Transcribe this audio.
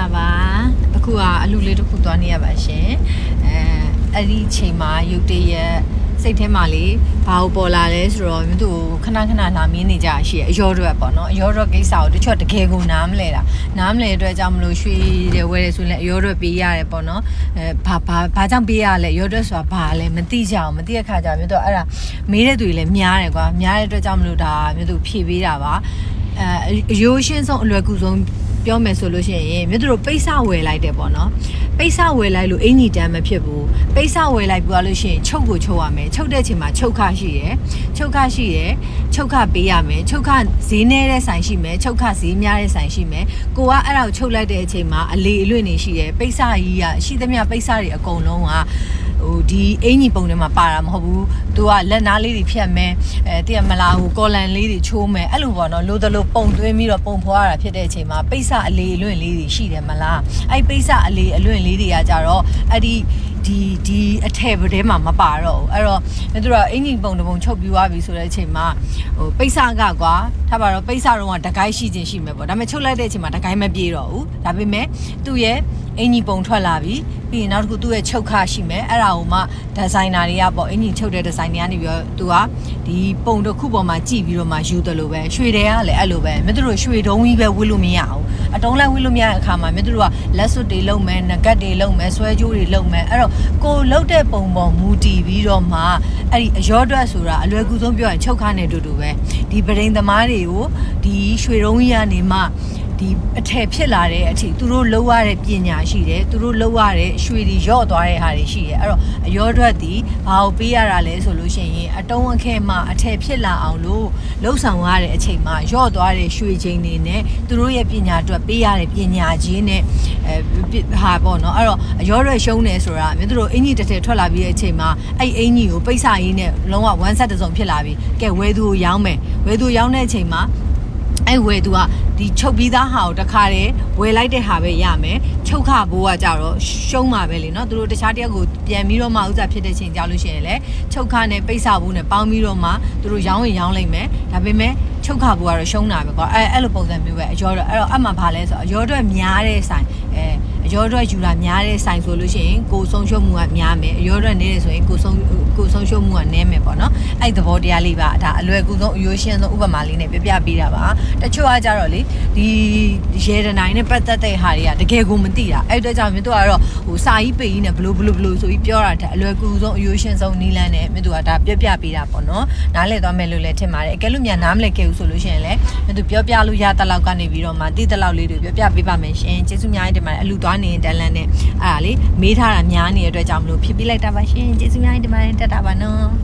လာပါအခုကအလူလေးတစ်ခုသွားနေရပါရှင်အဲအဲ့ဒီအချိန်မှာရုတ်တရက်စိတ်ထဲမှာလေဘာလို့ပေါ်လာလဲဆိုတော့မြို့သူခဏခဏလာမင်းနေကြရှိရအရောတော့ပေါ့နော်အရောတော့ကိစ္စကိုတချို့တကယ်ကိုနားမလဲတာနားမလဲအတွက်ကြောင့်မလို့ရွှေတယ်ဝဲတယ်ဆိုရင်လည်းအရောတော့ပေးရတယ်ပေါ့နော်အဲဘာဘာဘာကြောင့်ပေးရလဲအရောတော့ဆိုတာဘာလဲမသိကြအောင်မသိတဲ့ခါကျတော့မြို့သူအဲ့ဒါမေးတဲ့သူတွေလည်းများတယ်ကွာများတဲ့အတွက်ကြောင့်မလို့ဒါမြို့သူဖြည့်ပေးတာပါအဲအရိုးရှင်းဆုံးအလွယ်ကူဆုံး ပြောမယ်ဆိုလို့ရှိရင်မြို့သူတို့ပိတ်စဝယ်လိုက်တယ်ပေါ့နော်ပိတ်စဝယ်လိုက်လို့အင်ကြီးတန်းမဖြစ်ဘူးပိတ်စဝယ်လိုက်ပြီးသွားလို့ရှိရင်ချုပ်ကိုချုပ်ရမယ်ချုပ်တဲ့ချိန်မှာချုပ်ခရှိရယ်ချုပ်ခရှိရယ်ချုပ်ခပေးရမယ်ချုပ်ခဈေးနဲတဲ့ဆိုင်ရှိမယ်ချုပ်ခဈေးများတဲ့ဆိုင်ရှိမယ်ကိုကအဲ့ဒါကိုချုပ်လိုက်တဲ့အချိန်မှာအလေအလွင့်နေရှိရယ်ပိတ်စကြီးကရှိသမျှပိတ်စတွေအကုန်လုံးက ဟိုဒီအင်ကြီးပုံထဲမှာပါတာမဟုတ်ဘူး။ तू ကလက်နားလေးတွေဖြတ်မယ်။အဲတည့်ရမလားဟိုကော်လန်လေးတွေချိုးမယ်။အဲ့လိုပေါ့နော်လို့တလို့ပုံသွင်းပြီးတော့ပုံဖွားရတာဖြစ်တဲ့အချိန်မှာပိတ်စအလေးအလွင့်လေးတွေရှိတယ်မလား။အဲ့ပိတ်စအလေးအလွင့်လေးတွေကကြတော့အဲ့ဒီဒီဒီအထည်ပထဲမှာမပါတော့ဘူးအဲ့တော့မင်းတို့ကအင်ကြီးပုံတစ်ပုံချုပ်ပြီးသွားပြီဆိုတဲ့အချိန်မှာဟိုပိတ်စကကွာထားပါတော့ပိတ်စတော့ကတကိုင်းရှိခြင်းရှိမယ်ပေါ့ဒါပေမဲ့ချုပ်လိုက်တဲ့အချိန်မှာတကိုင်းမပြေတော့ဘူးဒါပေမဲ့သူ့ရဲ့အင်ကြီးပုံထွက်လာပြီပြီးရင်နောက်တစ်ခုသူ့ရဲ့ချုပ်ခရှိမယ်အဲ့ဒါကိုမှဒီဇိုင်နာတွေကပေါ့အင်ကြီးချုပ်တဲ့ဒီဇိုင်တွေကနေပြီးတော့သူကဒီပုံတစ်ခုပေါ်မှာကြည့်ပြီးတော့မှယူတယ်လို့ပဲရွှေတွေကလည်းအဲ့လိုပဲမင်းတို့ရွှေတုံးကြီးပဲဝှလို့မရဘူးအတုံးလိုက်ဝှလို့မရတဲ့အခါမှာမင်းတို့ကလက်စွပ်တွေလုံမယ်ငကတ်တွေလုံမယ်ဆွဲကြိုးတွေလုံမယ်အဲ့တော့ကိုလှုပ်တဲ့ပုံပေါ်မူတည်ပြီးတော့မှအဲ့ဒီအရောတွက်ဆိုတာအလွယ်ကူဆုံးပြောရင်ချုပ်ခနဲ့တူတူပဲဒီပရိန်သမားတွေကိုဒီရွှေတုံးကြီးကနေမှ ဒီအထည်ဖြစ်လာတဲ့အထိသူတို့လှုပ်ရတဲ့ပညာရှိတယ်သူတို့လှုပ်ရတဲ့ရွှေတွေရော့သွားတဲ့ဟာတွေရှိတယ်အဲ့တော့အရောတွက်ဒီဘာကိုပေးရတာလဲဆိုလို့ရှိရင်အတုံးအခဲမှအထည်ဖြစ်လာအောင်လို့လှုပ်ဆောင်ရတဲ့အချိန်မှာရော့သွားတဲ့ရွှေချင်းတွေနဲ့သူတို့ရဲ့ပညာအတွက်ပေးရတဲ့ပညာချင်းနဲ့အဲဟာပေါ့နော်အဲ့တော့အရောတွက်ရှုံးတယ်ဆိုတာမြင်တို့အင်ကြီးတစ်ထည်ထွက်လာပြီးတဲ့အချိန်မှာအဲ့အင်ကြီးကိုပိတ်စာရင်းနဲ့လုံးဝ one set တစ်စုံဖြစ်လာပြီကဲဝဲသူကိုရောင်းမယ်ဝဲသူရောင်းတဲ့အချိန်မှာ အဲ့ဝယ်သူကဒီချုပ်ပြီးသားဟာကိုတခါတည်းဝယ်လိုက်တဲ့ဟာပဲရမယ်ချုပ်ခဘိုးကကြတော့ရှုံးမှာပဲလေနော်သူတို့တခြားတယောက်ကိုပြန်ပြီးတော့မှဥစ္စာဖြစ်တဲ့ချိန်ကြောက်လို့ရှိရင်လည်းချုပ်ခနဲ့ပိတ်စာဘူးနဲ့ပေါင်းပြီးတော့မှသူတို့ရောင်းရင်ရောင်းလိုက်မယ်ဒါပေမဲ့ ချုပ်ခဘိုးကတော့ရှုံးတာပဲကွာအဲအဲ့လိုပုံစံမျိုးပဲအရောတော့အဲ့တော့အမှဘာလဲဆိုတော့အရောတော့များတဲ့ဆိုင်အဲအရောတော့ယူတာများတဲ့ဆိုင်ဆိုလို့ရှိရင်ကိုဆုံးရှုံးမှုကများမယ်အရောတော့နေတယ်ဆိုရင်ကိုဆုံးကိုဆုံးရှုံးမှုကနည်းမယ်ပေါ့နော်အဲ့သဘောတရားလေးပါဒါအလွယ်ကူဆုံးအရိုးရှင်းဆုံးဥပမာလေးနဲ့ပြပြပေးတာပါတချို့ကကြတော့လေဒီ ရေဒနိုင်နဲ့ပတ်သက်တဲ့ဟာတွေကတကယ်ကိုမသိတာအဲ့အတွက်ကြောင့်မင်းတို့ကတော့ဟိုစာကြီးပေကြီးနဲ့ဘလို့ဘလို့ဘလို့ဆိုပြီးပြောတာတဲ့အလွယ်ကူဆုံးအရိုးရှင်းဆုံးနီးလန်းနဲ့မင်းတို့ကဒါပြပြပေးတာပေါ့နော်နားလည်သွားမယ်လို့လည်းထင်ပါတယ်အကယ်လို့များနားမလည်ခဲ့ဘူးဆိုလို့ရှိရင်လည်းမင်းတို့ပြောပြလို့ရတဲ့လောက်ကနေပြီးတော့မှတိတဲ့လောက်လေးတွေပြောပြပေးပါမယ်ရှင်ကျေးဇူးအများကြီးတင်ပါတယ်အလူသွားနေတန်လန်းနဲ့အဲ့ဒါလေမေးထားတာများနေတဲ့အတွက်ကြောင့်မလို့ဖြစ်ပြလိုက်တာပါရှင်ကျေးဇူးအများကြီးတင်ပါတယ်တက်တာပါနော်